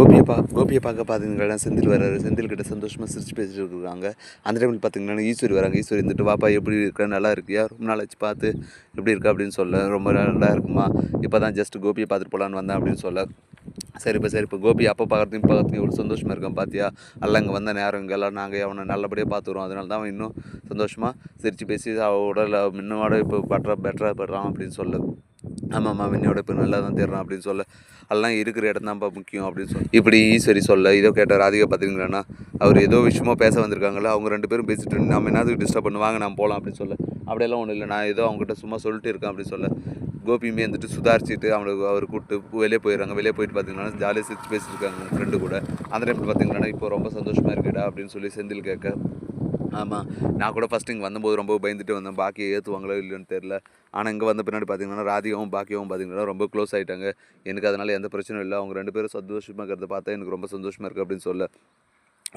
கோபியை பா கோபியை பார்க்க பார்த்தீங்கன்னா செந்தில் வர்றாரு. செந்தில் கிட்ட சந்தோஷமாக சிரிச்சு பேசிட்டு இருக்காங்க. அந்த டைமில் பார்த்தீங்கன்னா ஈஸ்வரி வராங்க. ஈஸ்வரி இருந்துட்டு வாப்பா எப்படி இருக்க? நல்லா இருக்கியா? ரொம்ப நாள் வச்சு பார்த்து எப்படி இருக்கா? அப்படின்னு சொல்ல ரொம்ப நல்லா இருக்குமா? இப்போ தான் ஜஸ்ட் கோபியை பார்த்துட்டு போகலான்னு வந்தேன் அப்படின்னு சொல்ல. சரிப்பா சரிப்பா கோபி அப்போ பார்க்குறதையும் பார்க்குறதுக்கு இவ்வளோ சந்தோஷமாக இருக்கான் பார்த்தியா அல்ல இங்கே வந்த நேரம் இங்கே எல்லாம் நாங்கள் அவனை நல்லபடியாக பார்த்துக்குறோம் அதனால தான் அவன் இன்னும் சந்தோஷமாக சிரித்து பேசி அவ உடல முன்னோட இப்போ பட்றா பெட்டராக படுறான் அப்படின்னு சொல்ல. ஆமாம்மா என்னோட இப்போ நல்லா தான் தேடுறான் அப்படின்னு சொல்ல. அதெல்லாம் இருக்கிற இடம் தான்ப்பா முக்கியம் அப்படின்னு சொல்லி இப்படி ஈஸ்வரி சொல்ல இதோ கேட்டார் ராதிகா பார்த்தீங்களாண்ணா அவர் ஏதோ விஷயமா பேச வந்திருக்காங்களா அவங்க ரெண்டு பேரும் பேசிட்டு நம்ம என்னதுக்கு டிஸ்டர்ப் பண்ணுவாங்க நான் போகலாம் அப்படின்னு சொல்ல. அப்படியெல்லாம் ஒன்றும் இல்லை நான் ஏதோ அவங்ககிட்ட சும்மா சொல்லிட்டு இருக்கேன் அப்படின்னு சொல்ல. கோபியுமே வந்துட்டு சுதாரிச்சுட்டு அவனுக்கு அவர் கூப்பிட்டு வெளியே போயிடுறாங்க. வெளியே போயிட்டு பார்த்தீங்கன்னா ஜாலியாக சிரிச்சு பேசியிருக்காங்க ஃப்ரெண்டு கூட. அந்த டைமில் பார்த்தீங்கன்னா இப்போ ரொம்ப சந்தோஷமாக இருக்குடா அப்படின்னு சொல்லி செந்தில் கேட்க ஆமாம் நான் கூட ஃபஸ்ட்டு இங்கே வந்தபோது ரொம்ப பயந்துட்டு வந்தேன். பாக்கியை ஏற்றுவாங்களோ இல்லைன்னு தெரில ஆனால் இங்கே வந்த பின்னாடி பார்த்தீங்கன்னா ராதிகாவும் பாக்கியாவும் பார்த்தீங்கன்னா ரொம்ப க்ளோஸ் ஆகிட்டாங்க எனக்கு அதனால் எந்த பிரச்சனையும் இல்லை. அவங்க ரெண்டு பேரும் சந்தோஷமாக இருக்கிறத பார்த்தா எனக்கு ரொம்ப சந்தோஷமாக இருக்குது அப்படின்னு சொல்ல.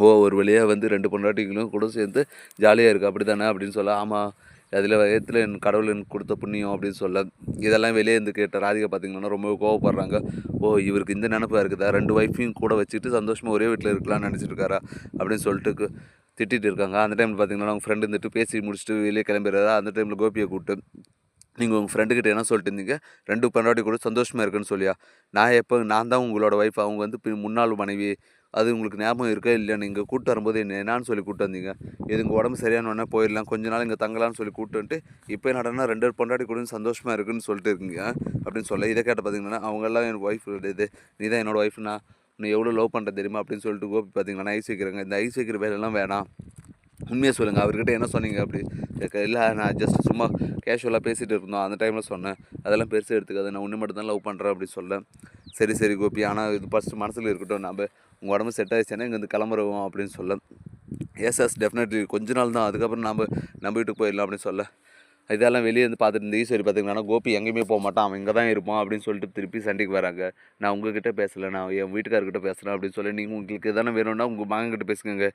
ஓ ஒரு வழியாக வந்து ரெண்டு பொண்டாட்டிகளும் கூட சேர்ந்து ஜாலியாக இருக்குது அப்படி தானே அப்படின்னு சொல்ல ஆமாம் அதில் வயத்தில் என் கடவுள் எனக்கு கொடுத்த புண்ணியம் அப்படின்னு சொல்ல. இதெல்லாம் வெளியே இருந்து கேட்ட ராதிகா பார்த்தீங்கன்னா ரொம்ப கோவப்படுறாங்க. ஓ இவருக்கு இந்த நினப்பாக இருக்குதா? ரெண்டு ஒய்ஃபையும் கூட வச்சுட்டு சந்தோஷமாக ஒரே வீட்டில் இருக்கலாம்னு நினச்சிட்டு இருக்காரா? அப்படின்னு சொல்லிட்டு திட்டிகிட்டு இருக்காங்க. அந்த டைமில் பார்த்தீங்கன்னா உங்கள் ஃப்ரெண்டு இருந்துட்டு பேசி முடிச்சுட்டு வெளியே கிளம்பிடுறாரா. அந்த டைமில் கோபியை கூப்பிட்டு நீங்கள் உங்கள் ஃப்ரெண்டுக்கிட்ட என்ன சொல்லிட்டு இருந்தீங்க? ரெண்டு பொண்டாட்டி கூட சந்தோஷமாக இருக்குன்னு சொல்லியா? நான் எப்போ நான் தான் உங்களோட ஒய்ஃப் அவங்க வந்து பி- முன்னாள் மனைவி. அது உங்களுக்கு ஞாபகம் இருக்கா இல்லை நீங்கள் கூப்பிட்டு வரும்போது என்ன என்னான்னு சொல்லி கூப்பிட்டு வந்தீங்க? இது உங்கள் உடம்பு சரியான உடனே போயிடலாம். கொஞ்ச நாள் இங்கே தங்கலாம்னு சொல்லி கூப்பிட்டு வந்துட்டு இப்போ என்னடனா ரெண்டு பொண்டாட்டி கூட சந்தோஷமாக இருக்குன்னு சொல்லிட்டு இருக்கீங்க. அப்படின்னு சொல்ல இதை கேட்ட பார்த்தீங்கன்னா அவங்கெல்லாம் எனக்கு ஒய்ஃப் இது. நீ தான் என்னோடய ஒய்ஃப்னா நீ எவ்வளோ லவ் பண்ணுற தெரியுமா? அப்படின்னு சொல்லிட்டு கோபி பார்த்தீங்கன்னா ஐஸ் வைக்கிறாங்க. இந்த ஐஸ் வைக்கிற வேலையெல்லாம் வேணாம். உண்மையாக சொல்லுங்கள் அவர்கிட்ட என்ன சொன்னீங்க அப்படி? இல்லை நான் ஜஸ்ட் சும்மா கேஷுவலாக பேசிகிட்டு இருந்தோம். அந்த டைமில் சொன்னேன். அதெல்லாம் பெருசாக எடுத்துக்காது. நான் ஒன்று மட்டும் தான் லவ் பண்ணுறேன் அப்படி சொல்ல. சரி சரி கோபி. ஆனால் இது ஃபஸ்ட்டு மனசில் இருக்கட்டும். நம்ம உங்கள் உடம்பு செட் ஆகிடுச்சுன்னா இங்கேருந்து கிளம்புறோம் அப்படின்னு சொல்ல. எஸ் எஸ் டெஃபினெட்லி கொஞ்ச நாள் தான். அதுக்கப்புறம் நம்ம நம்ம வீட்டுக்கு போயிடலாம் அப்படின்னு சொல்ல. இதெல்லாம் வெளியே வந்து பார்த்துட்டு இருந்த ஈஸ்வரி பார்த்தீங்கன்னா கோபி எங்கேயுமே போக மாட்டான். அவன் இங்கே தான் இருப்பான் அப்படின்னு சொல்லிட்டு திருப்பி சண்டைக்கு வராங்க. நான் உங்ககிட்ட பேசலை நான் என் வீட்டுக்காரர்கிட்ட பேசுகிறேன் அப்படின்னு சொல்லி நீங்கள் உங்களுக்கு எதனா வேணும்னா உங்கள் மகன்கிட்ட பேசுங்க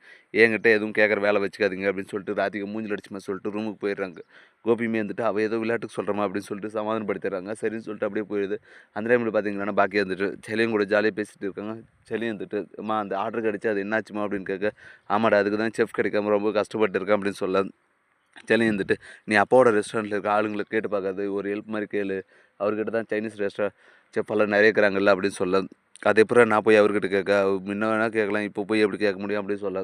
என்கிட்ட எதுவும் கேட்குற வேலை வச்சுக்காதீங்க அப்படின்னு சொல்லிட்டு ராதிகா மூஞ்சில் அடிச்சுமா சொல்லிட்டு ரூமுக்கு போயிடுறாங்க. கோபியுமே வந்துட்டு அவள் ஏதோ விளையாட்டுக்கு சொல்கிறமா அப்படின்னு சொல்லிட்டு சமாதானப்படுத்திடுறாங்க. சரின்னு சொல்லிட்டு அப்படியே போயிடுது அந்த டைமில் பார்த்தீங்கன்னா பாக்கி வந்துட்டு செலியும் கூட ஜாலியாக பேசிட்டு இருக்காங்க. செலியும் வந்துட்டு அம்மா அந்த ஆர்டர் கிடச்சி அது என்னாச்சுமா அப்படின்னு கேட்க ஆமாடா அதுக்கு தான் செஃப் கிடைக்காம ரொம்ப கஷ்டப்பட்டு இருக்கேன் அப்படின்னு சொல்ல சென்னை இருந்துட்டு நீ அப்பாவோட ரெஸ்டாரண்ட்டில் இருக்க ஆளுங்களை கேட்டு பார்க்காது ஒரு ஹெல்ப் மாதிரி கேளு. அவர்கிட்ட தான் சைனீஸ் ரெஸ்டாரண்ட் செப்பெல்லாம் நிறைய இருக்கிறாங்கல்ல அப்படின்னு சொல்ல அதே நான் போய் அவர்கிட்ட கேட்க முன்ன வேணால் கேட்கலாம் இப்போ போய் எப்படி கேட்க முடியும்? அப்படின்னு சொல்ல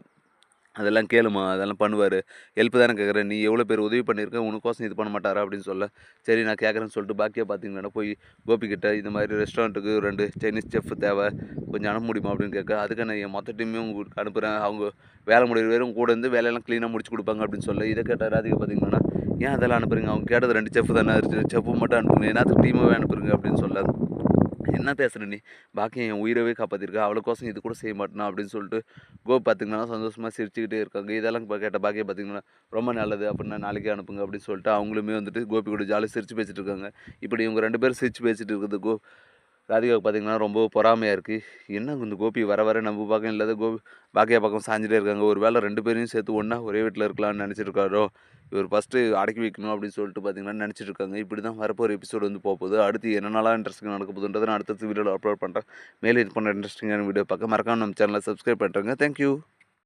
அதெல்லாம் கேளுமா அதெல்லாம் பண்ணுவார். ஹெல்ப் தானே கேட்குறேன். நீ எவ்வளோ பேர் உதவி பண்ணியிருக்க உனக்கோசம் இது பண்ண மாட்டாரா அப்படின்னு சொல்ல. சரி நான் கேட்குறேன்னு சொல்லிட்டு பாக்கியா பார்த்தீங்கன்னா போய் கோபிக்கிட்ட இந்த மாதிரி ரெஸ்டாரண்ட்டுக்கு ரெண்டு சைனீஸ் செஃப் தேவை கொஞ்சம் அனுப்ப முடியுமா அப்படின்னு கேட்க அதுக்கு நான் என் மொத்த டீமையும் உங்களுக்கு அனுப்புகிறேன் அவங்க வேலை முடிகிற வரையும் கூட இருந்து வேலையெல்லாம் க்ளீனாக முடிச்சு கொடுப்பாங்க அப்படின்னு சொல்ல இதை கேட்டார் அதுக்கு பார்த்தீங்கன்னா ஏன் அதெல்லாம் அனுப்புறீங்க? அவங்க கேட்டது ரெண்டு செஃப் தானே செஃப்பு மட்டும் அனுப்புங்க. என்னத்துக்கு டீமாகவே அனுப்புறீங்க? அப்படின்னு சொல்ல. என்ன பேசுகிற நீ? பாக்கி என் உயிரவே காப்பாற்றிருக்கா அவளுக்கோசம் இது கூட செய்ய மாட்டேனா அப்படின்னு சொல்லிட்டு கோ பார்த்திங்கன்னா சந்தோஷமாக சிரிச்சுக்கிட்டே இருக்காங்க. இதெல்லாம் இப்போ கேட்ட பாக்கியம் பார்த்தீங்கன்னா ரொம்ப நல்லது அப்படின்னா நாளைக்கே அனுப்புங்க அப்படின்னு சொல்லிட்டு அவங்களுமே வந்துட்டு கோபி கூட ஜாலியாக சிரிச்சு பேசிட்டு இருக்காங்க. இப்படி இவங்க ரெண்டு பேரும் சிரிச்சு பேசிட்டு இருக்குது கோ ராதிகாவுக்கு பார்த்தீங்கன்னா ரொம்ப பொறாமையாக இருக்குது என்ன இந்த கோபி வர வர நம்ம பக்கம் இல்லாத கோபி பாக்கியா பக்கம் சாஞ்சிட்டே இருக்காங்க. ஒரு வேளை ரெண்டு பேரையும் சேர்த்து ஒன்றா ஒரே வீட்டில் இருக்கலாம்னு நினச்சிருக்காரோ? இவர் ஃபஸ்ட்டு அடக்கி வைக்கணும் அப்படின்னு சொல்லிட்டு பார்த்தீங்கன்னா நினச்சிட்டு இருக்காங்க. இப்படி தான் வரப்போகிற எபிசோடு வந்து போகுது அடுத்து என்னென்னலாம் இன்ட்ரெஸ்டிங் நடக்க போகுதுன்றதை நான் அடுத்த வீடியோவில் அப்லோட் பண்ணுறேன் மேலே இது பண்ண இன்ட்ரெஸ்டிங்கான வீடியோ பார்க்க மறக்காம நம்ம சேனலை சப்ஸ்கிரைப் பண்ணுறேங்க தேங்க்யூ